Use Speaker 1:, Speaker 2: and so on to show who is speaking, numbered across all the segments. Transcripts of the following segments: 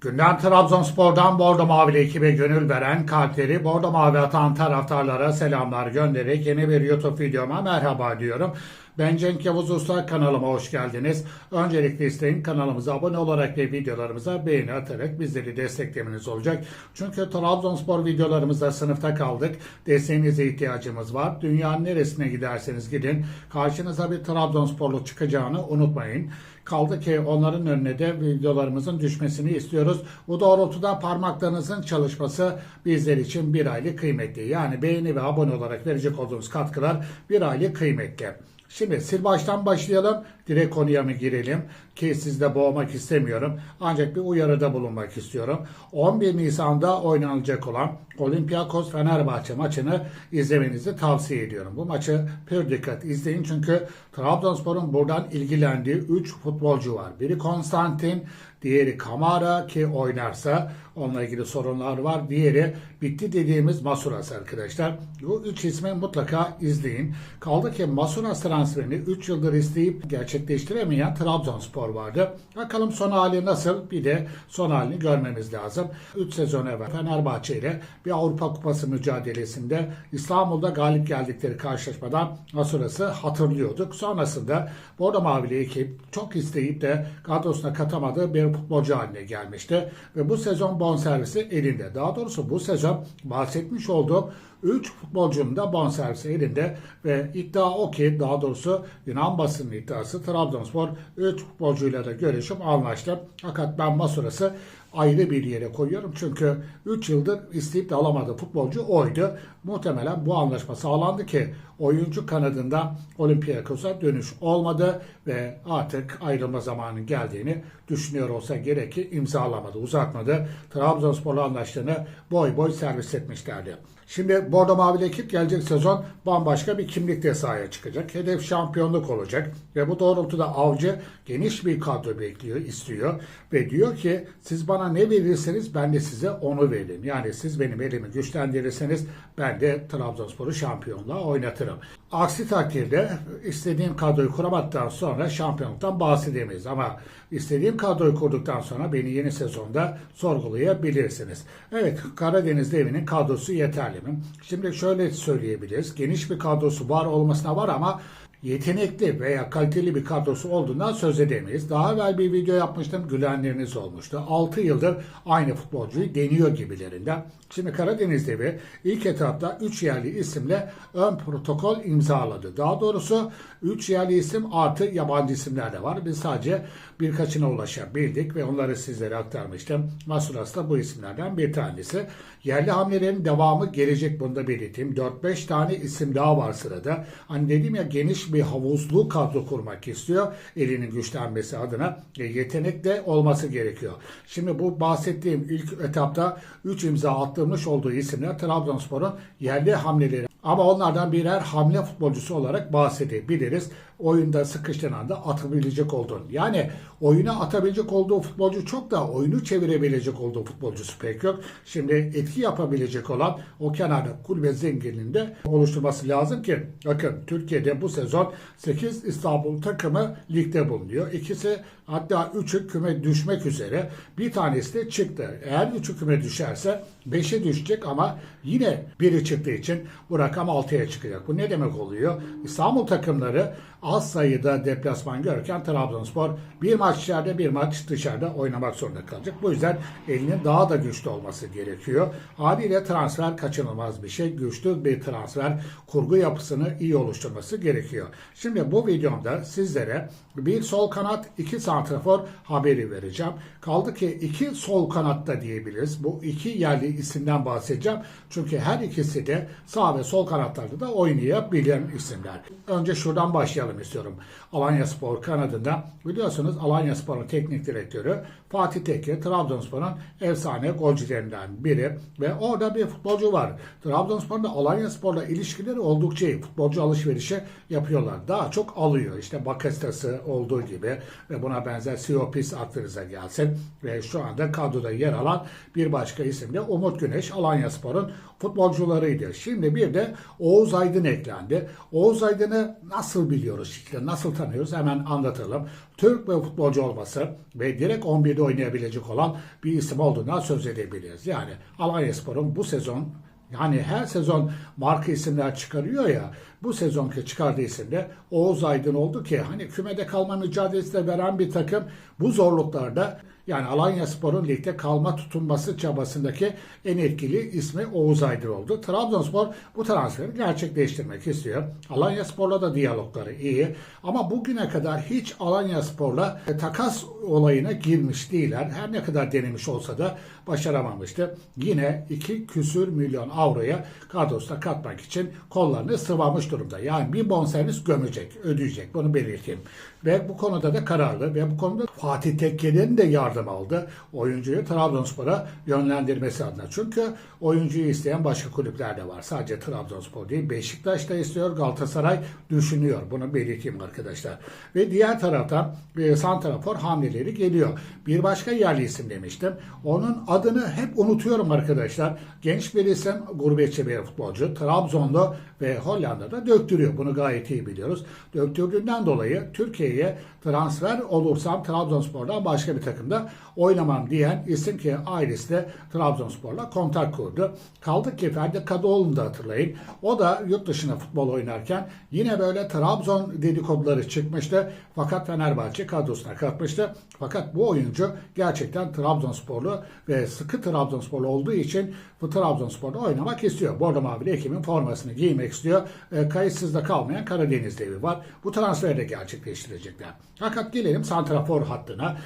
Speaker 1: Gündem Trabzonspor'dan Bordo Mavili ekibe gönül veren kalpleri Bordo Mavi atan taraftarlara selamlar göndererek yeni bir YouTube videoma merhaba diyorum. Ben Cenk Yavuz Usta kanalıma hoş geldiniz. Öncelikle isteyin kanalımıza abone olarak ve videolarımıza beğeni atarak bizleri desteklemeniz olacak. Çünkü Trabzonspor videolarımızda sınıfta kaldık. Desteğinize ihtiyacımız var. Dünyanın neresine giderseniz gidin. Karşınıza bir Trabzonsporlu çıkacağını unutmayın. Kaldı ki onların önüne de videolarımızın düşmesini istiyoruz. Bu doğrultuda parmaklarınızın çalışması bizler için bir aylık kıymetli. Yani beğeni ve abone olarak verecek olduğunuz katkılar bir aylık kıymetli. Şimdi sil baştan başlayalım. Direkt konuya mı girelim? Ki sizde boğmak istemiyorum. Ancak bir uyarıda bulunmak istiyorum. 11 Nisan'da oynanacak olan Olympiakos Fenerbahçe maçını izlemenizi tavsiye ediyorum. Bu maçı pür dikkat izleyin çünkü Trabzonspor'un buradan ilgilendiği 3 futbolcu var. Biri Konstantin, diğeri Kamara ki oynarsa onunla ilgili sorunlar var. Diğeri bitti dediğimiz Masuras arkadaşlar. Bu üç ismi mutlaka izleyin. Kaldı ki Masuras transferini 3 yıldır isteyip gerçekleştiremeyen Trabzonspor vardı. Bakalım son hali nasıl bir de son halini görmemiz lazım. 3 sezon evvel Fenerbahçe ile bir Avrupa Kupası mücadelesinde İstanbul'da galip geldikleri karşılaşmadan Masuras'ı hatırlıyorduk. Sonrasında Bordo Mavili ekip çok isteyip de kadrosuna katamadığı bir futbolcu haline gelmişti. Ve bu sezon bonservisi elinde. Daha doğrusu bu sezon bahsetmiş olduğum 3 futbolcunun da bonservisi elinde ve iddia o ki daha doğrusu Yunan basının iddiası Trabzonspor 3 futbolcuyla da görüşüp anlaştı. Fakat ben Masuras'ı ayrı bir yere koyuyorum. Çünkü 3 yıldır isteyip de alamadığı futbolcu oydu. Muhtemelen bu anlaşma sağlandı ki oyuncu kanadında Olympiakos'a dönüş olmadı ve artık ayrılma zamanının geldiğini düşünüyor olsa gerek ki imzalamadı, uzatmadı. Trabzonspor'la anlaştığını boy boy servis etmişlerdi. Şimdi Bordo Mavili ekip gelecek sezon bambaşka bir kimlikle sahaya çıkacak. Hedef şampiyonluk olacak ve bu doğrultuda Avcı geniş bir kadro bekliyor, istiyor ve diyor ki siz bana ne verirseniz ben de size onu veririm. Yani siz benim elimi güçlendirirseniz ben de Trabzonspor'u şampiyonluğa oynatırım. Aksi takdirde istediğim kadroyu kuramadıktan sonra şampiyonluktan bahsedemeyiz. Ama istediğim kadroyu kurduktan sonra beni yeni sezonda sorgulayabilirsiniz. Evet Karadeniz devinin kadrosu yeterli mi? Şimdi şöyle söyleyebiliriz. Geniş bir kadrosu var olmasına var ama yetenekli veya kaliteli bir kadrosu olduğundan söz edemeyiz. Daha evvel bir video yapmıştım. Gülenleriniz olmuştu. 6 yıldır aynı futbolcuyu deniyor gibilerinden. Şimdi Karadeniz Devi ilk etapta 3 yerli isimle ön protokol imzaladı. Daha doğrusu 3 yerli isim artı yabancı isimler de var. Biz sadece birkaçına ulaşabildik ve onları sizlere aktarmıştım. Masuras da bu isimlerden bir tanesi. Yerli hamlelerin devamı gelecek bunu da belirteyim. 4-5 tane isim daha var sırada. Hani dedim ya geniş bir havuzlu kadro kurmak istiyor. Elinin güçlenmesi adına e, yetenek de olması gerekiyor. Şimdi bu bahsettiğim ilk etapta 3 imza attırmış olduğu isimler Trabzonspor'un yerli hamleleri. Ama onlardan birer hamle futbolcusu olarak bahsedebiliriz. Oyunda sıkıştığın anda atabilecek olduğun. Yani oyuna atabilecek olduğu futbolcu çok da oyunu çevirebilecek olduğu futbolcusu pek yok. Şimdi etki yapabilecek olan o kenarda kulübe zenginliğinde oluşturması lazım ki bakın Türkiye'de bu sezon 8 İstanbul takımı ligde bulunuyor. İkisi hatta 3'ü küme düşmek üzere. Bir tanesi de çıktı. Eğer 3'ü küme düşerse 5'e düşecek ama yine biri çıktığı için bu rakam 6'ya çıkacak. Bu ne demek oluyor? İstanbul takımları az sayıda deplasman görürken Trabzonspor bir maç içeride bir maç dışarıda oynamak zorunda kalacak. Bu yüzden elinin daha da güçlü olması gerekiyor. Haliyle transfer kaçınılmaz bir şey. Güçlü bir transfer kurgu yapısını iyi oluşturması gerekiyor. Şimdi bu videomda sizlere bir sol kanat, iki santrafor haberi vereceğim. Kaldı ki iki sol kanatta diyebiliriz. Bu iki yerli isimden bahsedeceğim. Çünkü her ikisi de sağ ve sol kanatlarda da oynayabilen isimler. Önce şuradan başlayalım istiyorum. Alanya Spor kanadında biliyorsunuz Alanya Spor'un teknik direktörü Fatih Tekke Trabzonspor'un efsane golcülerinden biri ve orada bir futbolcu var. Trabzonspor'da Alanya Spor'la ilişkileri oldukça iyi. Futbolcu alışverişi yapıyorlar. Daha çok alıyor. İşte Bakastası olduğu gibi ve buna benzer Siopis aklınıza gelsin. Ve şu anda kadroda yer alan bir başka isim de Umut Güneş Alanya Spor'un futbolcularıydı. Şimdi bir de Oğuz Aydın eklendi. Oğuz Aydın'ı nasıl biliyoruz? Nasıl tanıyoruz? Hemen anlatalım. Türk ve futbolcu olması ve direkt 11'de Türkiye'de oynayabilecek olan bir isim olduğundan söz edebiliriz. Yani Alanyaspor'un bu sezon yani her sezon marka isimler çıkarıyor ya. Bu sezonki çıkardığı isim de Oğuz Aydın oldu ki hani kümede kalma mücadelesi de veren bir takım bu zorluklarda yani Alanya Spor'un ligde kalma tutunması çabasındaki en etkili ismi Oğuz Aydın oldu. Trabzonspor bu transferi gerçekleştirmek istiyor. Alanya Spor'la da diyalogları iyi. Ama bugüne kadar hiç Alanya Spor'la takas olayına girmiş değiller. Her ne kadar denemiş olsa da başaramamıştı. Yine iki küsür milyon avroya kadrosuna katmak için kollarını sıvamış durumda. Yani bir bonservis gömecek, ödeyecek. Bunu belirteyim. Ve bu konuda da kararlı ve bu konuda Fatih Tekke'nin de yardım aldı. Oyuncuyu Trabzonspor'a yönlendirmesi adına. Çünkü oyuncuyu isteyen başka kulüpler de var. Sadece Trabzonspor değil. Beşiktaş da istiyor. Galatasaray düşünüyor. Bunu belirteyim arkadaşlar. Ve diğer taraftan e, Santrafor hamleleri geliyor. Bir başka yerli isim demiştim. Onun adını hep unutuyorum arkadaşlar. Genç bir isim, gurbetçi bir futbolcu. Trabzon'da ve Hollanda'da döktürüyor. Bunu gayet iyi biliyoruz. Döktürdüğünden dolayı Türkiye'ye transfer olursam Trabzonspor'dan başka bir takımda oynamam diyen isim ki ailesi de Trabzonspor'la kontak kurdu. Kaldı ki Ferdi Kadıoğlu'nu da hatırlayın. O da yurt dışına futbol oynarken yine böyle Trabzon dedikoduları çıkmıştı. Fakat Fenerbahçe kadrosuna katmıştı. Fakat bu oyuncu gerçekten Trabzonsporlu ve sıkı Trabzonsporlu olduğu için bu Trabzonspor'da oynamak istiyor. Bordo Mavili ekibin formasını giymek istiyor. E, kayıtsızda kalmayan Karadeniz devi var. Bu transferi de gerçekleştirecekler. Fakat gelelim Santrafor hattına.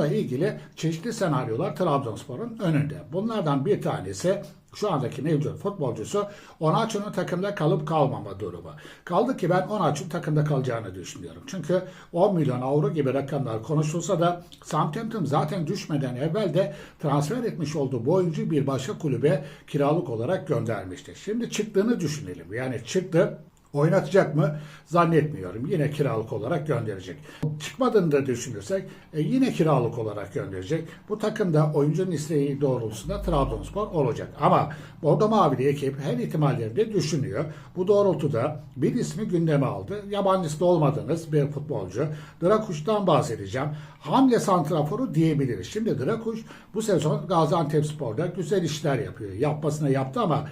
Speaker 1: Santrafor'la ilgili çeşitli senaryolar Trabzonspor'un önünde. Bunlardan bir tanesi şu andaki mevcut futbolcusu Onaçu'nun takımda kalıp kalmama durumu. Kaldı ki ben Onaçu'nun takımda kalacağını düşünüyorum. Çünkü 10 milyon avro gibi rakamlar konuşulsa da Southampton zaten düşmeden evvel de transfer etmiş olduğu bu oyuncuyu bir başka kulübe kiralık olarak göndermişti. Şimdi çıktığını düşünelim. Yani çıktı Oynatacak mı? Zannetmiyorum. Yine kiralık olarak gönderecek. Çıkmadığını da düşünürsek e, yine kiralık olarak gönderecek. Bu takımda oyuncunun isteği doğrultusunda Trabzonspor olacak. Ama Bordo Mavili ekip her ihtimalleri de düşünüyor. Bu doğrultuda bir ismi gündeme aldı. Yabancısı da olmadığınız bir futbolcu. Drakuş'tan bahsedeceğim. Hamle santraforu diyebiliriz. Şimdi Drakuş bu sezon Gaziantep Spor'da güzel işler yapıyor. Yapmasına yaptı ama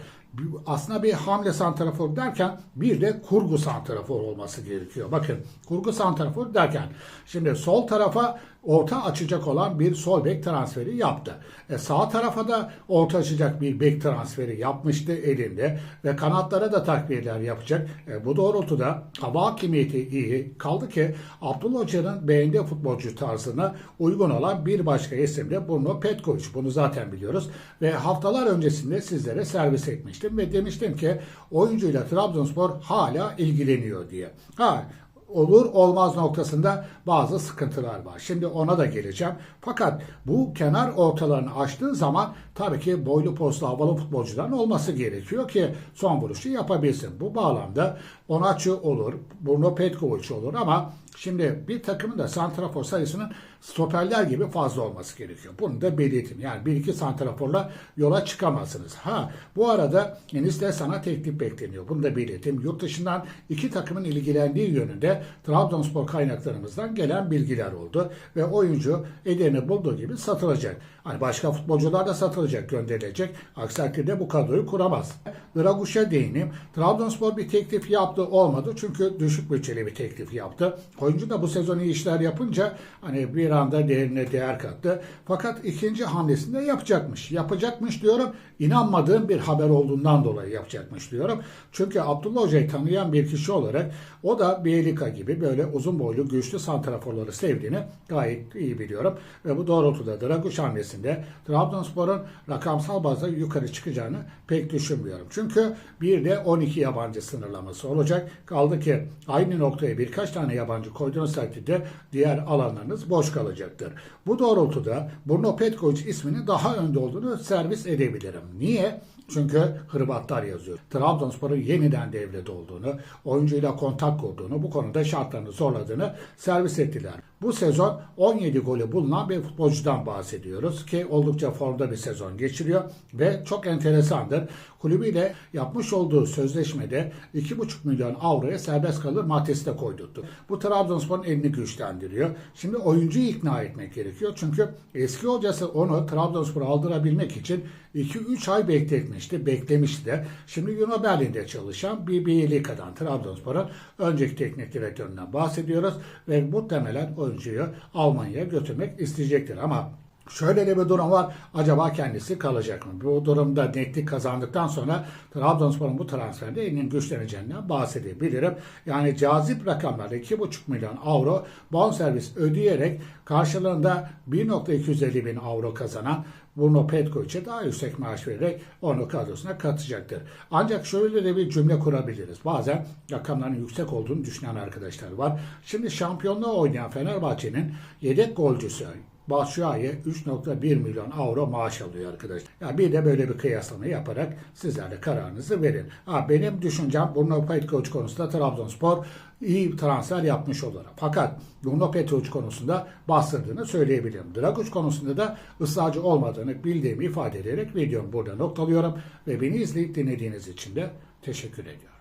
Speaker 1: aslında bir hamle santrafor derken bir de kurgu santrafor olması gerekiyor. Bakın kurgu santrafor derken şimdi sol tarafa orta açacak olan bir sol bek transferi yaptı. E, sağ tarafa da orta açacak bir bek transferi yapmıştı elinde ve kanatlara da takviyeler yapacak. E, bu doğrultuda hava hakimiyeti iyi. Kaldı ki Abdullah Hoca'nın beğendiği futbolcu tarzına uygun olan bir başka isim de Bruno Petkovic. Bunu zaten biliyoruz. Ve haftalar öncesinde sizlere servis etmiştim ve demiştim ki oyuncuyla Trabzonspor hala ilgileniyor diye. Ha olur olmaz noktasında bazı sıkıntılar var. Şimdi ona da geleceğim. Fakat bu kenar ortalarını açtığı zaman tabii ki boylu postlu havalı futbolcuların olması gerekiyor ki son vuruşu yapabilsin. Bu bağlamda Onaçu olur, Bruno Petkovic olur ama Şimdi bir takımın da santrafor sayısının stoperler gibi fazla olması gerekiyor. Bunu da belirtin. Yani bir iki santraforla yola çıkamazsınız. Ha bu arada Enis'te sana teklif bekleniyor. Bunu da belirtin. Yurt dışından iki takımın ilgilendiği yönünde Trabzonspor kaynaklarımızdan gelen bilgiler oldu. Ve oyuncu ederini bulduğu gibi satılacak. Hani başka futbolcular da satılacak, gönderilecek. Aksi takdirde bu kadroyu kuramaz. Draguş'a değineyim. Trabzonspor bir teklif yaptı olmadı. Çünkü düşük bütçeli bir teklif yaptı. Oyuncu da bu sezon iyi işler yapınca hani bir anda değerine değer kattı. Fakat ikinci hamlesinde yapacakmış. Yapacakmış diyorum. İnanmadığım bir haber olduğundan dolayı yapacakmış diyorum. Çünkü Abdullah Hoca'yı tanıyan bir kişi olarak o da Bielika gibi böyle uzun boylu güçlü santraforları sevdiğini gayet iyi biliyorum. Ve bu doğrultuda Draguş hamlesinde Trabzonspor'un rakamsal bazda yukarı çıkacağını pek düşünmüyorum. Çünkü bir de 12 yabancı sınırlaması olacak. Kaldı ki aynı noktaya birkaç tane yabancı koyduğunuz takdirde diğer alanlarınız boş kalacaktır. Bu doğrultuda Bruno Petkovic isminin daha önde olduğunu servis edebilirim. Niye? Çünkü Hırvatlar yazıyor. Trabzonspor'un yeniden devrede olduğunu, oyuncuyla kontak kurduğunu, bu konuda şartlarını zorladığını servis ettiler. Bu sezon 17 golü bulunan bir futbolcudan bahsediyoruz ki oldukça formda bir sezon geçiriyor ve çok enteresandır. Kulübüyle yapmış olduğu sözleşmede 2,5 milyon avroya serbest kalır maddesi de koydurdu. Bu Trabzonspor'un elini güçlendiriyor. Şimdi oyuncuyu ikna etmek gerekiyor. Çünkü eski hocası onu Trabzonspor'a aldırabilmek için 2-3 ay bekletmişti, beklemişti de. Şimdi Yuno Berlin'de çalışan bir Biyelika'dan Trabzonspor'un önceki teknik direktöründen bahsediyoruz ve muhtemelen oyuncuyu Almanya'ya götürmek isteyecektir. Ama Şöyle de bir durum var. Acaba kendisi kalacak mı? Bu durumda netlik kazandıktan sonra Trabzonspor'un bu transferde elinin güçleneceğinden bahsedebilirim. Yani cazip rakamlar 2,5 milyon avro bonservis ödeyerek karşılığında 1.250 bin avro kazanan Bruno Petkovic'e daha yüksek maaş vererek onu kadrosuna katacaktır. Ancak şöyle de bir cümle kurabiliriz. Bazen rakamların yüksek olduğunu düşünen arkadaşlar var. Şimdi şampiyonluğu oynayan Fenerbahçe'nin yedek golcüsü Batshuayi 3.1 milyon avro maaş alıyor arkadaşlar. Ya bir de böyle bir kıyaslama yaparak sizler de kararınızı verin. Ha, benim düşüncem Bruno Petkovic konusunda Trabzonspor iyi transfer yapmış olur. Fakat Bruno Petrovic konusunda bastırdığını söyleyebilirim. Draguc konusunda da ısrarcı olmadığını bildiğimi ifade ederek videomu burada noktalıyorum ve beni izleyip dinlediğiniz için de teşekkür ediyorum.